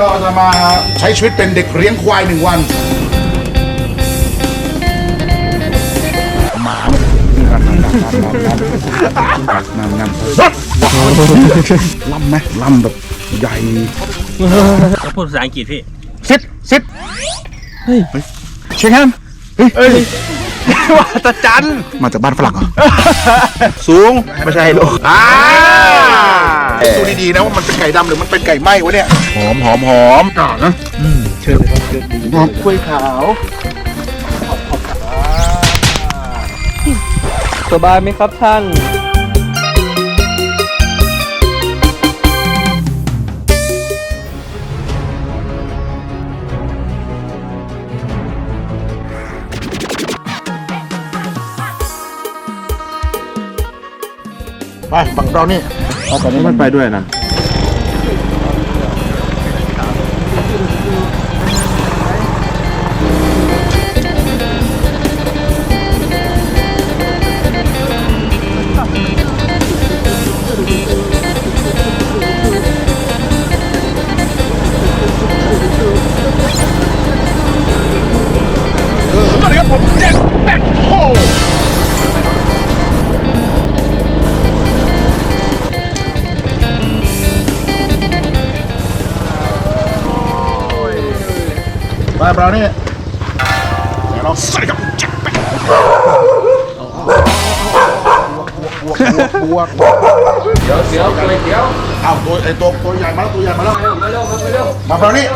เราจะมาใช้ชีวิตเป็นเด็กเลี้ยงควายหนึ่งวัน หมาเนี่ยนั่นนั่นนั่นนั่นนั่นนั่นนั่นล่ำไหมล่ำแบบใหญ่เขาพูดภาษาอังกฤษพี่ซิดซิดเฮ้ยเช็คแฮมเฮ้ยเอ้ยว่าตะจันมาจากบ้านฝรั่งเหรอ สูง ไม่ใช่ลูกอ่า ดูดีๆนะว่ามันเป็นไก่ดำหรือมันเป็นไก่ไหม้วะเนี่ยหอมหอมหอมก่อนนะเชิญเลยครับเชิญหอมกล้วยขาวสบายไหมครับท่านไปฝั่งเรานี่ เอาฝั่งนี้มันไปด้วยนะ ไปเรานี่เดี๋ยวเราสวัสดีครับผมเจ็ดแบ็คบวกบวกบวกเดี๋ยวเดี๋ยวเดี๋ยวเอาตัวไอตัวตัวใหญ่มาแล้วตัวใหญ่มาแล้วมาเร็วมาเร็วมาเรานี่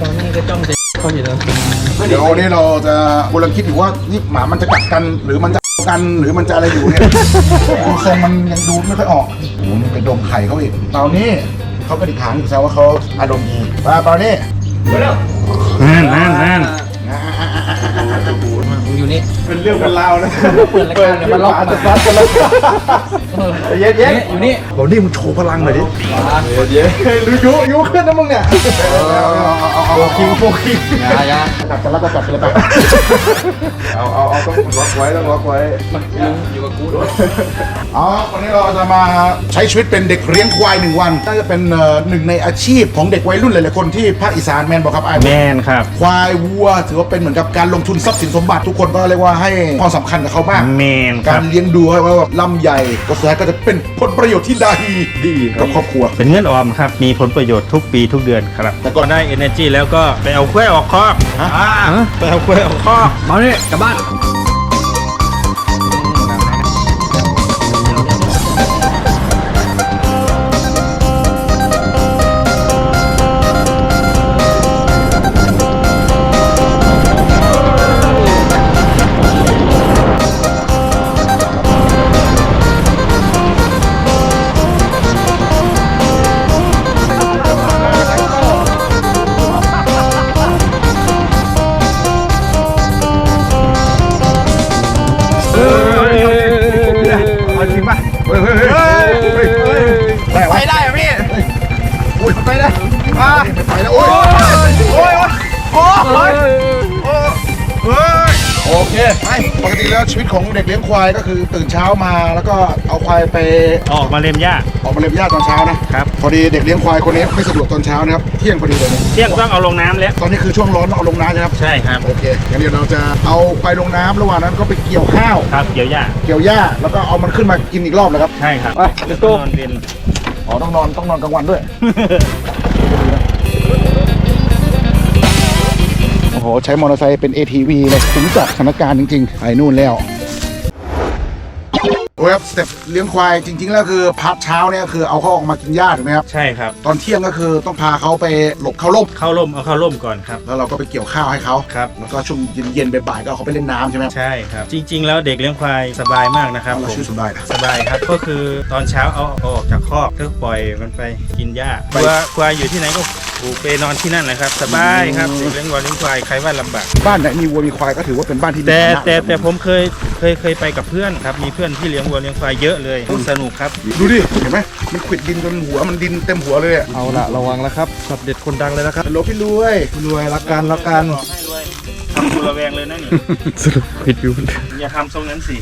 ตอนนี้ก็จ้องจะเขาอยู่แล้วเดี๋ยวนี้เราจะกำลังคิดอยู่ว่านี่หมามันจะกัดกันหรือมันจะกันหรือมันจะอะไรอยู่เนี่ยดูทรงมันยังดูไม่ค่อยออกโอ้โหมันไปดมไข่เขาอีกตอนนี้เขากระดิกหางอยู่แสดงว่าเขาอารมณ์ดีมาตอนนี้ นั่นนั่นนั่นมึง อยู่นี่ เป็นเรื่องเป็นราวนะเปิดรายการเดี๋ยวมาล็อก จะฟัดกันแล้วเย็นเย็นอยู่นี่บอกนี่มึงโชว์พลังหน่อยดิเย็นดูยุยุขึ้นนะมึงเนี่ยโฟคิงโฟคิงอย่าอย่ากัดกันแล้วก็กัดกันเลยไปเอาเอาเอาต้องล็อกไว้ต้องล็อกไว้อยู่กับกูด้วยอ๋อวันนี้เราจะมาใช้ชีวิตเป็นเด็กเลี้ยงควายหนึ่งวันน่าจะเป็นเอ่อหนึ่งในอาชีพของเด็กวัยรุ่นหลายๆคนที่ภาคอีสานแมนบอกครับไอ้แมนครับควายวัวถือว่าเป็นเหมือนกับการลงทุนทรัพย์สินสมบัติทุกคนก็เรียกว่าให้ความสำคัญกับเขามากแมนคการับรเลี้ยงดูให้ว่าแบบลำใหญ่ก็สุดท้ายก็จะเป็นผลประโยชน์ที่ดีดีกับครอบครัว เป็นเงินออมครับ มีผลประโยชน์ทุกปีทุกเดือนครับแต่ก่อนได้ energy แล้วก็ไปเอากล้วยออกคอกฮะอ่าไปเอากล้วยออกคอก มาเนี่ยกลับบ้าน เคไปปกติแล้วชีวิตของเด็กเลี้ยงควายก็คือตื่นเช้ามาแล้วก็เอาควายไปออกมาเล็มหญ้าออกมาเลี้ยงหญ้าตอนเช้านะครับพอดีเด็กเลี้ยงควายคนนี้ไม่สะดวกตอนเช้านะครับเที่ยงพอดีเลยเที่ยงต้องเอาลงน้ำแล้วตอนนี้คือช่วงร้อนต้องเอาลงน้ำนะครับใช่ครับโอเคงั้นเดี๋ยวเราจะเอาไปลงน้ำระหว่างนั้นก็ไปเกี่ยวข้าวครับเกี่ยวหญ้าเกี่ยวหญ้าแล้วก็เอามันขึ้นมากินอีกรอบนะครับใช่ครับไป let's go นอนเรียนอ๋อต้องนอนต้องนอนกลางวันด้วย ใช้มอเตอร์ไซค์เป็น ATV เลยถึงจับสถานการณ์จริงๆไปนู่นแล้ว โอ้ยครับสเต็ปเลี้ยงควายจริง ๆ แล้วคือพักเช้าเนี่ยคือเอาเขาออกมากินหญ้าถูกไหมครับใช่ครับ ตอนเที่ยงก็คือต้องพาเขาไปหลบเข้าร่มเข้าร่มเอาเข้าร่มก่อนครับ แล้วเราก็ไปเกี่ยวข้าวให้เขาครับ แล้วก็ช่วงเย็นๆบ่ายๆก็เอาเขาไปเล่นน้ำใช่ไหมครับ ใช่ครับ จริง ๆ แล้วเด็กเลี้ยงควายสบายมากนะครับเราผมชื่อสบายนะ สบายครับก็คือตอนเช้าเอาเอาออกจากคอกก็ปล่อยมันไปกินหญ้าไป ควายควายอยู่ที่ไหนก็ผูกเปนอนที่นั่นนะครับสบายครับเด็กเลี้ยงวัวเลี้ยงควายใครว่าลำบาก บ้านไหนมีวัวมีควายก็ถือว่าเป็นบ้านที่มีแต่ฐานะแต่แต่ผมเคยเคยเคยไปกับเพื่อนครับ มีเพื่อนที่เลี้ยงวัวเลี้ยงควายเยอะเลยสนุกครับ ดูดิ เห็นไหมมันขวิดดินจนหัวมันดินเต็มหัวเลยอะเอาละระวังแล้วครับสับเด็ดคนดังเลยนะครับฮัลโหลพี่รวยพี่รวยรักกันรักกันบอกให้รวยททำตัวระแวงเลยนะนี่สรุปผิดอยู่อย่าทำทรงนั้นสิ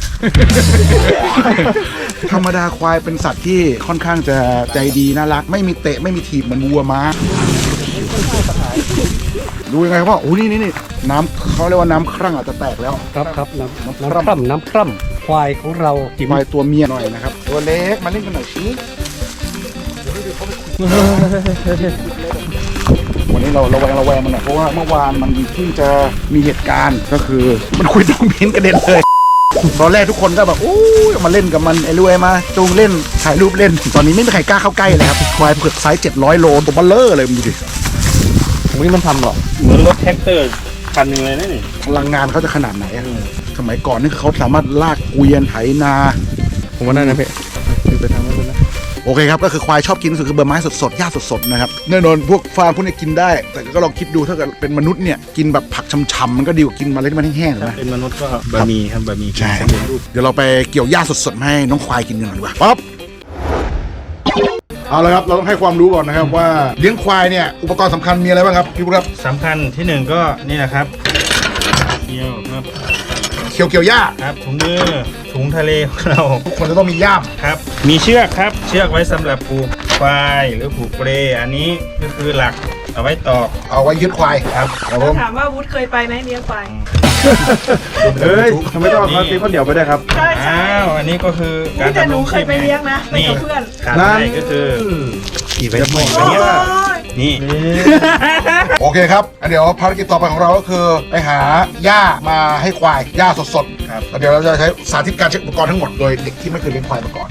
ธรรมดาควายเป็นสัตว์ที่ค่อนข้างจะใจดีน่ารัก ไม่มีเตะไม่มีถีบเหมือนวัวม้าดูยังไงครับว่าโอ้นี่นี่นี่น้ำเขาเรียกว่าน้ำครั่งอาจจะแตกแล้ว ครับครับน้ำน้ำน้ำคร่ำคร่ำน้ำคร่ำ ควายของเราจิ๋มควายตัวเมียหน่อยนะครับ ตัวเล็กมาเล่นกันหน่อยสิวันนี้เราระแวงระแวงมันหน่อยเพราะว่าเมื่อวานมันเพิ่งจะมีเหตุการณ์ก็คือมันคุยต้องเพ้นกระเด็นเลยตอนแรกทุกคนก็แบบอู้ยมาเล่นกับมันไอ้รวยมาจูงเล่นถ่ายรูปเล่น ตอนนี้ไม่มีใครกล้าเข้าใกล้เลยครับควายเผือกไซส์700 โลตัวเบัลเลอร์เลยมึงดูดิผมนี่มันทำหรอเหมือนรถแท็กเตอร์คันหนึ่งเลยนะนี่พลังงานเขาจะขนาดไหนอะ สมัยก่อนนี่คือเขาสามารถลากเกวียนไถนา ผมว่าได้นะพี่ไปทำไม่เป็นไรโอเคครับก็คือควายชอบกินที่สุดคือใบไม้สดๆหญ้าสดๆนะครับแน่นอนพวกฟาร์มพวกนี้กินได้ แต่ก็ลองคิดดูถ้าเกิดเป็นมนุษย์เนี่ยกินแบบผักช่ำๆมันก็ดีกว่ากินเมล็ดมันแห้งๆถูกไหมเป็นมนุษย์ก็บะหมี่ครับบะหมี่ใช่สำเร็จรูปเดี๋ยวเราไปเกี่ยวหญ้าสดๆมาให้น้องควายกินกันหน่อยดีกว่าป๊อปเอาละครับ เราต้องให้ความรู้ก่อนนะครับว่าเลี้ยงควายเนี่ยอุปกรณ์สำคัญมีอะไรบ้างครับพี่บุ๊คครับสำคัญที่หนึ่งก็นี่แหละครับเกี่ยวครับ เกี่ยวเกี่ยวหญ้าครับถุงมือถุงทะเลของเราทุกคนจะต้องมีย่ามครับ มีเชือกครับ เชือกไว้สำหรับผูกควายหรือผูกเปรอันนี้ก็คือหลักเอาไว้ตอกเอาไว้ยึดควายครับครับผมถามว่าวุฒิเคยไปไหมเลี้ยงควาย เฮ้ยทำไมต้องเอาคาตีคนเดียวไปได้วยครับ ใช่ใช่อ้าวอันนี้ก็คือการแต่หนูดำรงเคชียพไปเลี้ยงนะไปกับเพื่อนขาดนั่ไม่นได้ก็คือขี่ไปหมดโอ้เนี้ยยนี่ โอเคครับเดี๋ยวภารกิจต่อไปของเราก็คือไปหาหญ้ามาให้ควายหญ้าสดๆครับแล้วเดี๋ยวเราจะใช้สาธิตการเช็คอุปกรณ์ทั้งหมดโดยเด็กที่ไม่เคยเลี้ยงควายมาก่อน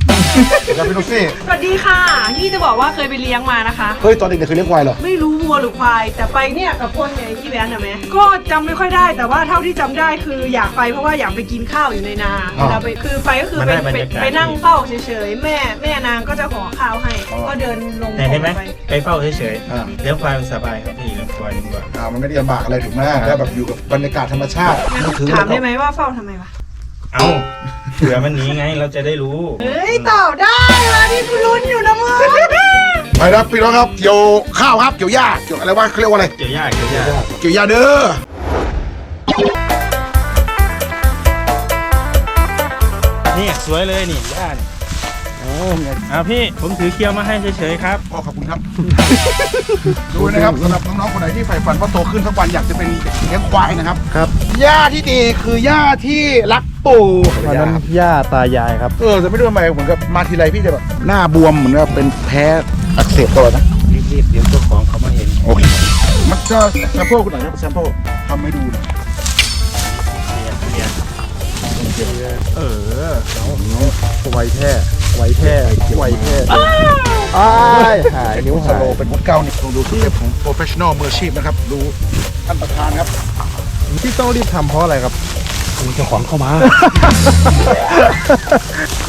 เดี๋ยวพี่นุ๊กซี่สวัสดีค่ะที่จะบอกว่าเคยไปเลี้ยงมานะคะ เฮ้ยตอนเด็กๆเคยเลี้ยงควายเหรอ ไม่รู้วัวหรือควาย แต่ไปเนี่ยกับคนเนี่ยที่แวนอะแม่ก็จำไม่ค่อยได้แต่ว่าเท่าที่จำได้คืออยากไปเพราะว่าอยากไปกินข้าวอยู่ในนาอ๋อเวลาไปคือไปก็คือไปไปไปนั่งเฝ้าเฉยๆแม่แม่นางก็จะห่อข้าวให้ก็เดินลงเห็นไหมไปไปเฝ้าเฉยอ่า ๆเลี้ยงควายมันสบายครับพี่เลี้ยงควายดีกว่า อ่ามันไม่ได้ลำบากอะไรถูกไหมได้แบบอยู่กับบรรยากาศธรรมชาติงั้นมือถือถามได้ไหมว่าเฝ้าทำไมวะเอาเผื่อมันหนีไงเราจะได้รู้เฮ้ยตอบได้มาที่กูลุ้นอยู่นะมึงไปครับพี่น้องครับเกี่ยวข้าวครับเกี่ยวหญ้าเกี่ยวอะไรวะเขาเรียกว่าอะไรเกี่ยวยากเกี่ยวยากเกี่ยวหญ้าเด้อ นี่สวยเลยนี่ย่านี่โอ้เอาพี่ผมถือเคี้ยวมาให้เฉยๆครับพ่อขอบคุณครับ ดูนะครับสำหรับน้องๆคนไหนที่ใฝ่ฝันว่าโตขึ้นสักวันอยากจะเป็นเด็กเลี้ยงควายนะครับครับหญ้าที่ดีคือหญ้าที่รักปู่วันนั้นย่าตายายครับ เออจะไม่รู้ทำไมเหมือนกับมาทีไรพี่จะแบบหน้าบวมเหมือนกับเป็นแพ้อักเสบตลอดนะรีบๆเดี๋ยวเจ้าของเขามาเห็นโอเคมันจะแซมเปิลคุณหน่อยครับแซมเปิลทำให้ดูหน่อย เออเอาไวแท้ไวแท้ไวแท้อ้ายหายนิ้วสหายโลเป็นวุฒิเก้านี่ลองดูสเต็ปของโปรเฟชชั่นอลมืออาชีพนะครับ ดูท่านประธานครับที่ต้องรีบทำเพราะอะไรครับมีเจ้าของเข้ามา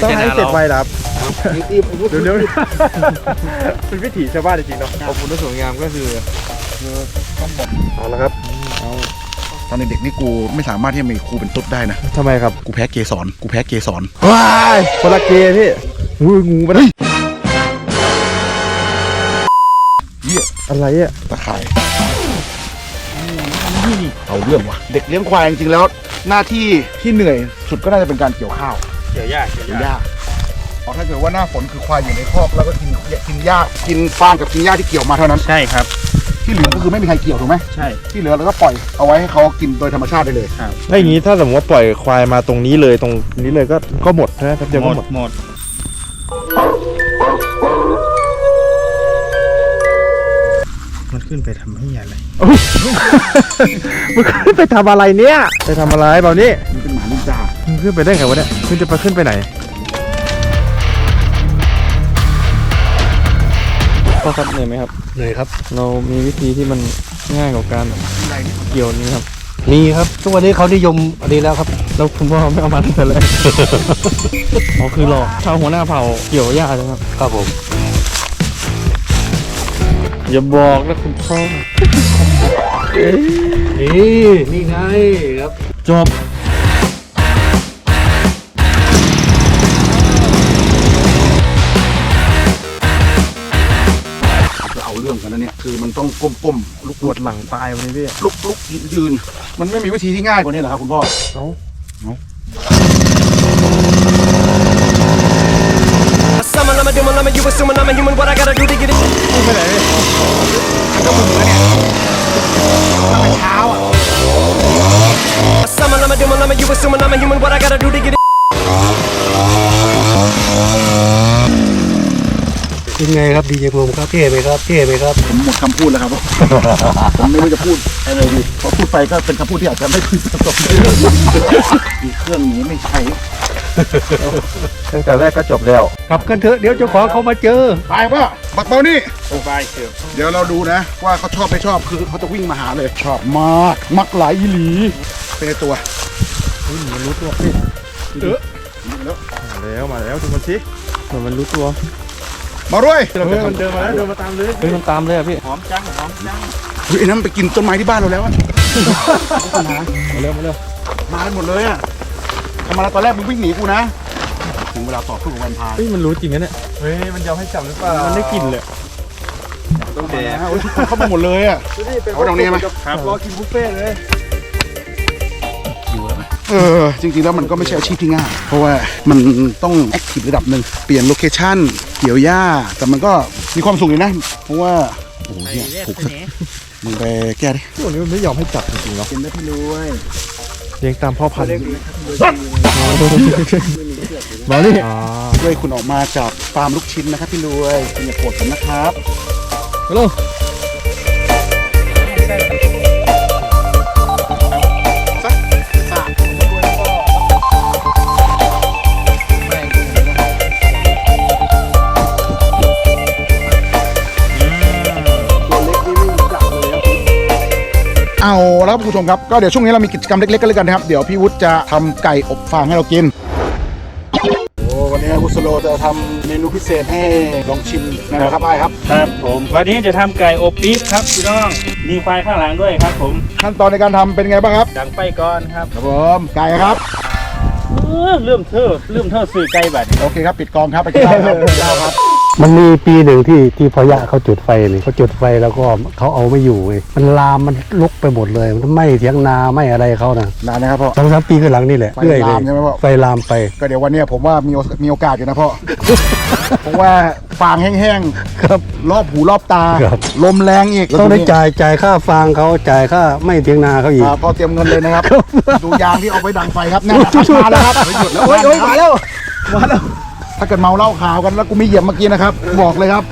ต้องให้เสร็จไวครับเดี๋ยวเดี๋ยวเป็นวิถีชาวบ้านจริงๆเนาะขอบคุณที่สวยงามก็คือเอาละครับ ตอนเด็กๆนี่กูไม่สามารถที่จะมีครูเป็นตุ๊ดได้นะ ทำไมครับกูแพ้เกสรกูแพ้เกสรว้ายคนละเกย์พี่อุ้ยงูมาได้เหี้ยอะไรอะตะข่ายเอาเรื่องว่ะ เด็กเลี้ยงควายจริงๆแล้ว หน้าที่ที่เหนื่อยสุดก็น่าจะเป็นการเกี่ยวข้าว เกี่ยวยากเกี่ยวกินยากหญ้าอ๋อถ้าเกิดว่าหน้าฝนคือควายอยู่ในคอกแล้วก็กินกินหญ้ากินฟางกับกินหญ้าที่เกี่ยวมาเท่านั้น ใช่ครับ ที่เหลือก็คือไม่มีใครเกี่ยวถูกไหมใช่ ที่เหลือเราก็ปล่อยเอาไว้ให้เขากินโดยธรรมชาติได้เลย แล้วอย่างนี้ถ้าสมมติว่าปล่อยควายมาตรงนี้เลยตรงนี้เลยก็ก็หมดใช่ไหมแป๊บเดียวหมก็ดหมด หมด มันขึ้นไปทำให้อะไร มึงขึ้นไปทำอะไรเนี่ย ไปทำอะไรเปล่านี่มันเป็นหมาลินจามึงขึ้นไปได้ไงวะเนี่ยขึ้นจะไปขึ้นไปไหน พ่อครับเหนื่อยไหมครับ เหนื่อยครับ เรามีวิธีที่มันง่ายกว่าการเกี่ยวนี้ครับ มีครับ ทุกวันนี้เขานิยมอันนี้แล้วครับ แล้วคุณพ่อไม่เอามาตั้งแต่แรก อ๋อคือรอถ้าหัวหน้าเผ่าเกี่ยวหญ้าใช่ไหมครับ ครับผม อย่าบอกนะคุณพ่อ นี่นี่ไงครับ จบ คือมันต้องก้มๆลุกปวดหลังตายวันนี้พี่ลุกลุกยืน มันไม่มีวิธีที่ง่ายกว่านี้เหรอครับคุณพ่อ Summon, I'm a demon, I'm a you assuming I'm a human. What I gotta do to get it? ก็มึงแล้วเนี่ยตั้งแต่เช้าอะ Summon, I'm a demon, I'm a you assuming I'm a human. What I gotta do to get it? เป็นไงครับดีเจภูมิครับเท่ไหมครับเท่ไหมครับผมหมดคำพูดแล้วครับ ผมไม่รู้จะพูดอะไรดีเพราะพูดไปก็เป็นคำพูดที่อาจจะไม่พึงประสบมีเครื่องนี้ไม่ใช่ตั้งแต่แรกก็จบแล้วกลับกันเถอะเดี๋ยวเจ้าของเขามาเจอไปป่ะบักเบานี่สบายเกือบเดี๋ยวเราดูนะ ว่าเขาชอบไม่ชอบคือเขาจะวิ่งมาหาเลย ชอบมาก มักหลายอีหลีเป็นไงตัวมาแล้วมาแล้วดูมันสิเหมือนมันรู้ตัว มาด้วยเฮ้ยมันเดินมาแล้วเดินมาตามเลยเฮ้ยมันตามเลยอะพี่ หอมจังหอมจังเฮ้ยไอ้นั่นไปกินต้นไม้ที่บ้านเราแล้วอะมาเร็วมาเร็วมากันหมดเลยอะทำมาแล้วตอนแรกมึงวิ่งหนีกูนะถึงเวลาต่อสู้กับแวมไพร์เฮ้ยมันรู้จริงนะเนี่ย เฮ้ยมันยอมให้จับหรือเปล่ามันได้กลิ่นเลย ต้องแดงโอ้ยทุกคนเข้ามาหมดเลยอะ เอาตรงนี้ไหมครับรอกินบุฟเฟ่ต์เลย เออจริงๆแล้วมันก็ไม่ใช่อาชีพที่ง่ายเพราะว่ามันต้องแอคทีฟระดับหนึ่งเปลี่ยนโลเคชั่นเกี่ยวหญ้าแต่มันก็มีความสุขอยู่นะเพราะว่าโอ้โหเนี่ยถูกสักมึงไปแก้ดิพวกนี้มันไม่ยอมให้จับจริงๆเนาะกินได้พี่รวยเลี้ยงตามพ่อพันธุ์มาดิอ่าด้วยคุณออกมาจากฟาร์มลูกชิ้นนะครับพี่รวยคุณอย่าโกรธผมนะครับฮัลโหล เอาแล้วครับคุณผู้ชมครับก็เดี๋ยวช่วงนี้เรามีกิจกรรมเล็กๆกันเลยกันนะครับ เดี๋ยวพี่วุฒิจะทำไก่อบฟางให้เรากิน โอ้วันนี้คุณสโลจะทำเมนูพิเศษให้ลองชิมนะครับไอ้ครับ ครับผมวันนี้จะทำไก่อบปี๊บครับพี่น้อง มีไฟข้างหลังด้วยครับ ผมขั้นตอนในการทำเป็นไงบ้างครับดังไฟก่อนครับครับผมไก่ครับ เออเริ่มเท่อเริ่มเท่อสื่อไก่บัด โอเคครับ ปิดกองครับไปกินข้าวครับกินข้าวครับ มันมีปีหนึ่งที่ที่พอยะเขาจุดไฟนี่เขาจุดไฟแล้วก็เขาเอาไม่อยู่เว้ยมันลามมันลุกไปหมดเลย มันไหม้เถียงนาไหม้อะไรเขานะนานนะครับพ่อสองสามปีขึ้นหลังนี่แหละไฟเรื่อยเลลายมใช่ไหมพ่อ ไฟลามไป ก็เดี๋ยววันเนี้ยผมว่ามีโอมีโอกาสอยู่นะพ่อเพราะว่าฟางแห้งครับๆรอบหูรอบตา ครับ ลมแรงอีกต้องได้จ่ายจ่ายค่าฟางเขาจ่ายค่าไหม้เถียงนาเขาอีก อ่าพอเตรียมเงินเลยนะครับ ดูยางที่เอาไว้ดังไฟครับนั่นนะครับมาแล้วครับหยุดแล้วเฮ้ยเฮ้ยมาแล้วมาแล้ว ถ้าเกิดเมาเหล้าขาวกันแล้วกูไม่เหยียบเมื่อกี้นะครับ บอกเลยครับ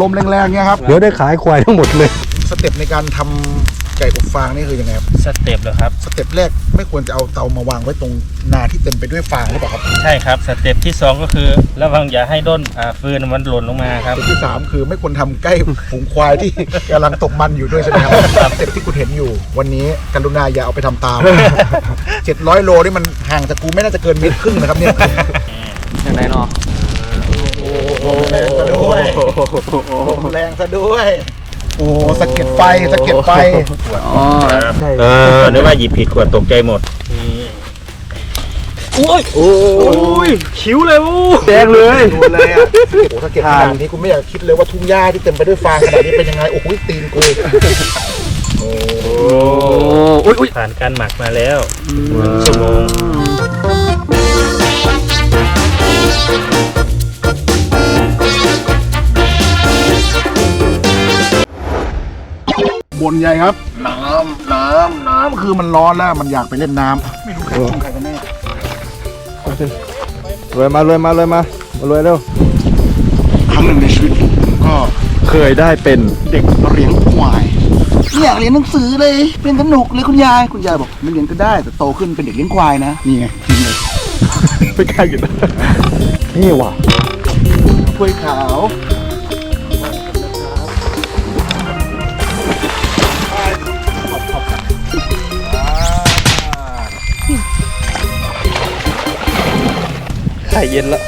ลมแรงๆเนี่ยครับ เดี๋ยวได้ขายควายทั้งหมดเลย สเต็ปในการทำไก่อบฟางนี่คือยังไงครับ สเต็ปเหรอครับ สเต็ปแรกไม่ควรจะเอาเตามาวางไว้ตรงนาที่เต็มไปด้วยฟางหรือเปล่าครับ ใช่ครับ สเต็ปที่สองก็คือ ระวังอย่าให้ด้นอ่าฟืนมันหล่นลงมาครับ สเต็ปที่สามคือไม่ควรทำใกล้ฝูงควายที่ กำลังตกมันอยู่ด้วยใช่ไหมครับสเต็ปที่คุณเห็นอยู่ วันนี้กรุณาอย่าเอาไปทำตาม 700 โลนี่มันห่างจากกูไม่น่าจะเกินเมตรครึ่งนะครับเนี่ย อย่างไรเนาะแรงซะด้วยแรงซะด้วย โอ้สะเก็ดไฟสะเก็ดไฟอ๋อเออนึกว่าหยิบผิดขวดตกใจหมดโอ้ยคิ้วเลยวู้แดงเลยดูเลยอะโอ้โหสะเก็ดขนาดนี้กูไม่อยากคิดเลยว่าทุ่งหญ้าที่เต็มไปด้วยฟางขนาดนี้เป็นยังไงโอ้โหตีนกูโอ้อุ้ยอุ้ยผ่านการหมักมาแล้วหนึ่งชั่วโมง บนใหญ่ครับ น้ำน้ำน้ำคือมันร้อนแล้วมันอยากไปเล่นน้ำไม่รู้ใครชงใครกันแน่รวยมาเลยมาเลยมามารวยเร็วครั้งหนึ่งในชีวิตผมก็เคยได้เป็นเด็กเลี้ยงควายไม่อยากเรียนหนังสือเลยเป็นสนุกเลยคุณยายคุณยายบอกไม่เรียนก็ได้แต่โตขึ้นเป็นเด็กเลี้ยงควายนะนี่ไงทิ้งเลยไม่กล้ากินนี่ว่ะถ้วยขาว เย็นละ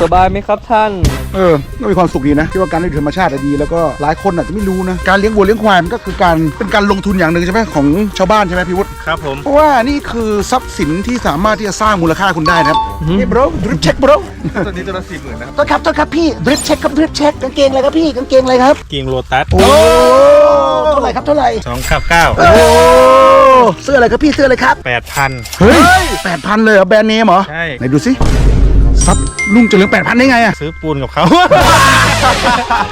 สบายไหมครับท่าน เออก็มีความสุขดีนะที่ว่าการเลี้ยงธรรมชาติอะดีแล้วก็หลายคนอาจจะไม่รู้นะการเลี้ยงวัวเลี้ยงควายมันก็คือการเป็นการลงทุนอย่างหนึ่งใช่ไหมของชาวบ้านใช่ไหมพี่วุฒิครับผมเพราะว่านี่คือทรัพย์สินที่สามารถที่จะสร้างมูลค่าคุณได้นะครับนี่ bro drip check bro ตอนนี้ตัวละสี่หมื่นนะครับต้นครับต้นครับพี่ drip check ครับ drip check กางเกงอะไรครับพี่กางเกงอะไรครับกิงโลตัสโอ้เท่าไหร่ครับเท่าไหร่สองขับเก้าโอ้เสื้ออะไรครับพี่เสื้ออะไรครับแปดพันเฮ้ยแปดพันเลยเหรอแบรนด์เนมเหรอใช่ไหนดูสิ ซับลุงจะเหลือแปดพันได้ไงอะซื้อปูนกับเขา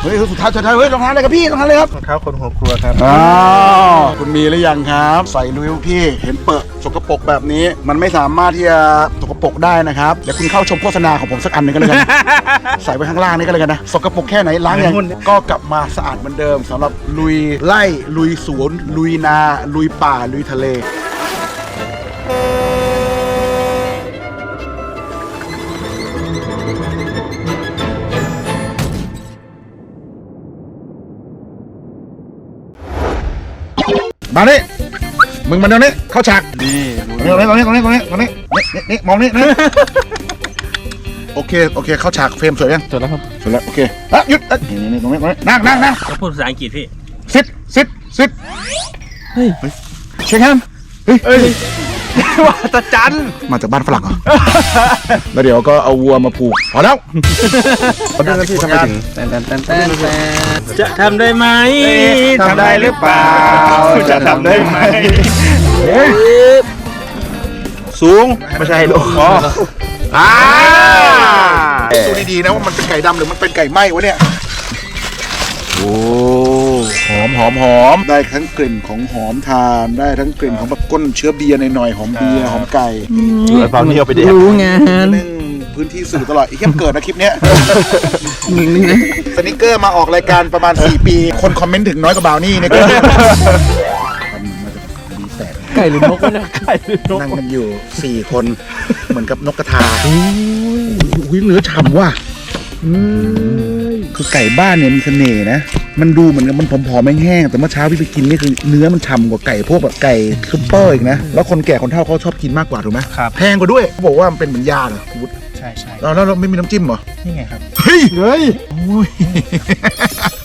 เฮ้ยสุดท้ายสุดท้ายเฮ้ยรองเท้าอะไรครับพี่รองเท้าอะไรครับรองเท้าคนหัวครัวครับอ้าวคุณมีหรือยังครับ ใส่ลุยพี่เห็นเปิดสกปรกแบบนี้ มันไม่สามารถที่จะสกปรกได้นะครับเดี๋ยวคุณเข้าชมโฆษณาของผมสักอันหนึ่งก็แล้วกันใส่ไว้ข้างล่างนี่ก็เลยกันนะสกปรกแค่ไหนล้างยังก็กลับมาสะอาดเหมือนเดิมสำหรับลุยไล่ลุยสวนลุยนา ลุยป่าลุยทะเล มานี่มึงมาเดี๋ยวนี้เข้าฉากดีตรงนี้ตรงนี้ตรงนี้ตรงนี้ตรงนี้นี่นี่มองนี่นี่โอเคโอเคเข้าฉากเฟรมสวยยังจดแล้วครับสวยแล้วโอเคอะหยุดอะนี่นี่นี่ตรงนี้ตรงนี้นั่งนั่งนั่งเขาพูดภาษาอังกฤษพี่ซิดซิดซิดเฮ้ยเช็คแฮนด์เฮ้ยเฮ้ย ว่าตะจันมาจากบ้านฝรั่งเหรอ แล้วเดี๋ยวก็เอาวัวมาผูกพอแล้วประเด็นที่ทำไมถึงแตนแตนแตนแตนแตนจะทำได้ไหมทำได้หรือเปล่า จะทำได้ไหมสูงไม่ใช่ลูกอ่าดูดีๆนะว่ามันเป็นไก่ดำหรือมันเป็นไก่ไหม้วะเนี่ยโอ้ หอมหอมหอมได้ทั้งกลิ่นของหอมทาน ได้ทั้งกลิ่นของแบบก้นเชื้อเบียร์หน่อยๆหอมเบียร์หอมไก่ไอ้เปล่านี่เอาไปเด็กรู้งานเรื่องพื้นที่สื่อตลอดไอ้เหี้ยมเกิดนะคลิปเนี้ยสนิกเกอร์มาออกรายการประมาณ 4 ปี คนคอมเมนต์ถึงน้อยกว่าบาวนี่เนี่ยก็แตกไก่หรือนกวะเนะไก่หรือนกนั่งกันอยู่ 4 คนเหมือนกับนกกระทาอุ้ยเนื้อฉ่ำว่ะคือไก่บ้านเนี่ยมีเสน่ห์นะ มันดูเหมือนกับมันผอมๆแห้งๆแต่เมื่อเช้าพี่ไปกินนี่คือเนื้อมันฉ่ำกว่าไก่พวกแบบไก่ซุปเปอร์อีกนะ แล้วคนแก่คนเฒ่าเขาชอบกินมากกว่าถูกไหมครับ แพงกว่าด้วยเขาบอกว่ามันเป็นเหมือนยาเหรอคุณวุฒิใช่ใช่แล้วแล้วเราไม่มีน้ำจิ้มเหรอ นี่ไงครับ เฮ้ยเฮ้ยโอ้ย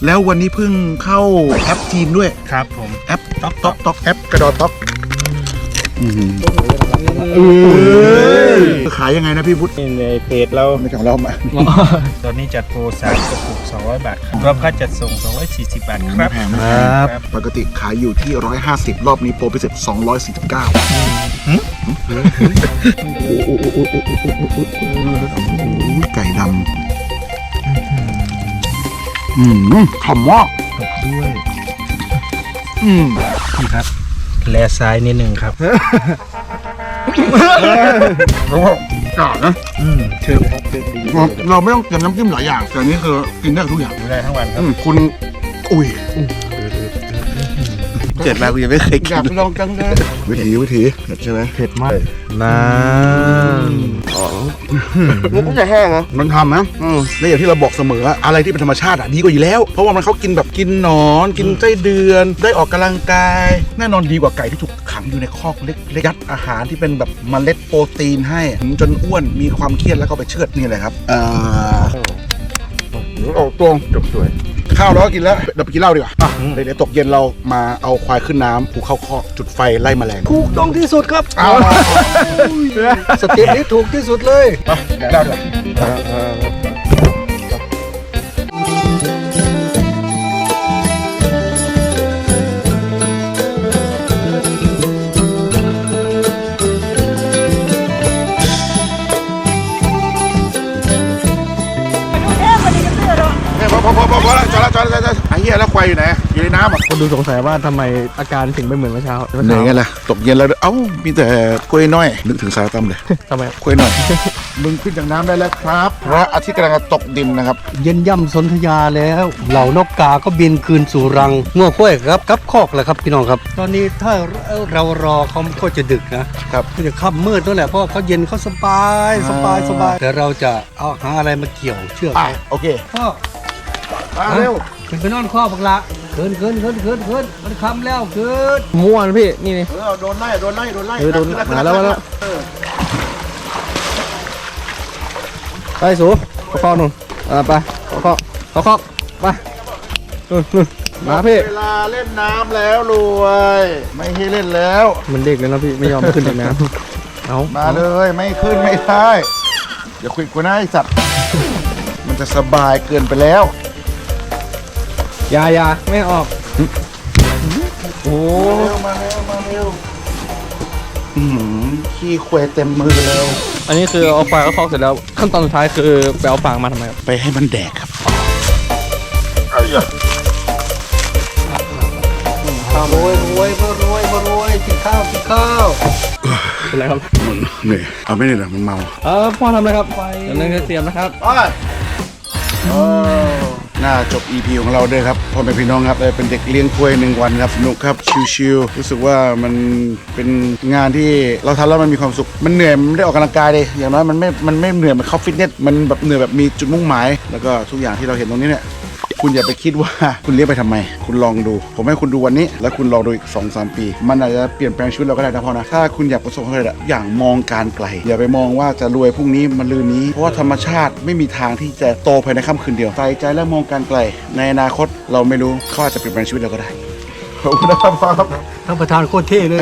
แล้ววันนี้เพิ่งเข้าแอปจีนด้วย ครับผม แอปต๊อกต๊อกต๊อกแอปกระดอต๊อก ขายยังไงนะพี่พุทธนี่ในเพจเราไม่ของเรามาตอนนี้จัดโปรสามกระปุก200 บาทครับรวมค่าจัดส่ง 240 บาทครับแพงนะครับปกติขายอยู่ที่ 150 รอบนี้โปรพิเศษ249ไก่ดำอืมขำว่าด้วย อืมนี่ครับ แลซ้ายนิดนึงครับ แล้วก็กาดนะอืมเชิญครับเชิญดีเราเราไม่ต้องเตรียมน้ำจิ้มหลายอย่างแต่อันนี้คือกินได้ทุกอย่าง ดูได้ทั้งวันครับ อืมคุณ อุ้ย เจ็ดมากูยังไม่เคยอกิยานกลองจังเลยวิธีวิธีเผ็ดใช่ไหมเผ็ดมากนานมันก็จะแห้งนะมันทำนะอืมและอย่างที่เราบอกเสมอว่าอะไรที่เป็นธรรมชาติอะดีกว่าอยู่แล้ว เพราะว่ามันเขากินแบบกินหนอน กินไส้เดือน ได้ออกกำลังกาย แน่นอนดีกว่าไก่ที่ถูกขังอยู่ในคอกเล็กๆยัดอาหารที่เป็นแบบเมล็ดโปรตีนให้จนอ้วนมีความเครียดแล้วก็ไปเชือดนี่แหละครับเอ่อออกตรงจบสวย ข้าวเราก็กินแล้วเดี๋ยวไปกินเหล้าดีกว่าอะเดี๋ยวตกเย็นเรามาเอาควายขึ้นน้ำผูกเข้าคอกจุดไฟไล่แมลงถูกต้องที่สุดครับเอาสเต็ปนี้ถูกที่สุดเลยไปเล่าเดี๋ยวเพอพอพอพอพอแล้วจอดแล้วจอดแล้วจอดแล้วไอ้เหี้ยแล้วควายอยู่ไหนอยู่ในน้ำอะคนดูสงสัยว่าทำไมอาการถึงไม่เหมือนเมื่อเช้าเหนื่อยไงล่ะตกเย็นแล้วเอ้ามีแต่กล้วยน้อย นึกถึงสารตั้มเลยทำไมกล้วยน้อย มึงขึ้นจากน้ำได้แล้วครับพระอาทิตย์กำลังจะตกดินนะครับ เย็นย่ำสนธยาแล้ว เหล่านกกาก็บินคืนสู่รังงัวกล้วยครับกับคอกแหละครับพี่น้องครับ ตอนนี้ถ้าเรารอเขาก็จะดึกนะครับ ก็จะค่ำมืดนั่นแหละเพราะเขาเย็นเขาสบายสบายสบายแต่เราจะเอาหาอะไรมาเกี่ยวเชือกอะเขาโอเคพ่อ มาเร็วขึ้นไปนอนข้อบักละขึ้นขึ้นขึ้นขึ้นขึ้นมันค่ำแล้วขึ้นม่วนพี่นี่นี่เออโดนไล่โดนไล่โดนไล่เออโดนขึ้มาแล้วมาแล้วเออไปสูไปพ่อหนุ่มอ่าไปไปเคาะเขาเคาะมานู่นนู่นมาพี่เวลาเล่นน้ำแล้วรวย ไม่ให้เล่นแล้ว มันเด็กเลยนะพี่ไม่ยอมขึ้นจากน้ำเอามาเลยไม่ขึ้นไม่ได้อย่าคุยกูนะไอสัตว์มันจะสบายเกินไปแล้ว อยาอยาไม่ออกโอ้เร็วมาเร็วมาเร็วอืมขี้ควเต็มมือแล้วอันนี้คือเอาปลาก็เคาะเสร็จแล้วขั้นตอนสุดท้ายคือไปเอาฟางมาทำไมครับไปให้มันแดกครับข้าวโรยโรยมาโรยมาโรยกินข้าวกินข้าวเป็นไรครับเหนื่อยเอาไม่เหนื่อยหรอกมันเมาเออพ่อทำอะไรครับเดี๋ยวนั่นก็เตรียมนะครับไป น้าจบ EP ของเราด้วยครับพ่อแม่พี่น้องครับเลยเป็นเด็กเลี้ยงกล้วยหนึ่งวันครับสนุกครับชิวๆรู้สึกว่ามันเป็นงานที่เราทำแล้วมันมีความสุข มันเหนื่อยมันได้ออกกำลังกายเลยอย่างน้อยมันไม่มันไม่เหนื่อยมันเข้าฟิตเนสมันแบบเหนื่อยแบบมีจุดมุ่งหมาย แล้วก็ทุกอย่างที่เราเห็นตรงนี้เนี่ย คุณอย่าไปคิดว่าคุณเลี้ยงไปทำไม คุณลองดู ผมให้คุณดูวันนี้ แล้วคุณลองดูอีก2องสามปี มันอาจจะเปลี่ยนแปลงชีวิตเราก็ได้นะพ่อนะถ้าคุณอยากประสบความสำเร็จอะอย่างมองการไกล อย่าไปมองว่าจะรวยพรุ่งนี้มันลืนนี้ เพราะว่าธรรมชาติไม่มีทางที่จะโตภายในค่ำคืนเดียวใส่ใจและมองการไกล ในอนาคตเราไม่รู้เขาอาจจะเปลี่ยนแปลงชีวิตเราก็ได้ขอบคุณนะครับพ่อครับ ท่านประธานโคตรเท่เลย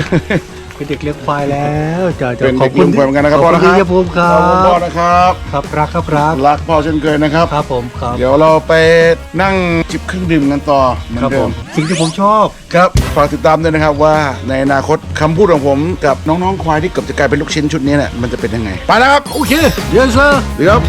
เป็นเด็กเลี้ยงควายแล้วจะจะเป็นขอเด็บกคุลุณงไปเหมือนกันนะครับขพ่ออบคุณนะคที่รับยภูมิครัขอบคุณพ่อบนะครับครับรักครับรักรักพ่อเช่นเคยนะครับ ครับผมครับเดี๋ยวเราไปนั่งจิบเครื่องดื่มกันต่อเหมือนครับเดิผมมสิ่งที่ผมชอบ ครับฝากติดตามด้วยนะครับว่าในอนาคตคำพูดของผมกับน้องๆควายที่เกือบจะกลายเป็นลูกชิ้นชุดนี้เนี่ยมันจะเป็นยังไงไปแล้วครับโอเค yes sir เดี๋ยวครับ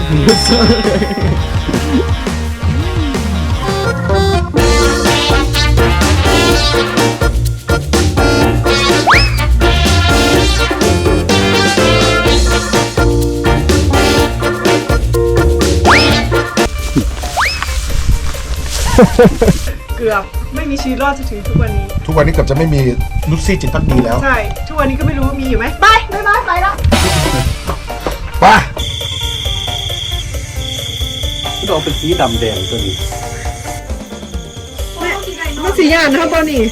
เกือบไม่มีชีวิตรอดจนถึงทุกวันนี้ ทุกวันนี้เกือบจะไม่มีนุชซี่จิตพักดีแล้วใช่ ทุกวันนี้ก็ไม่รู้ว่ามีอยู่ไหมไปบ๊ายบายไปแล้วไปดอกเป็นสีดำแดงตัวนี้มันสีย่านนะครับตอนนี้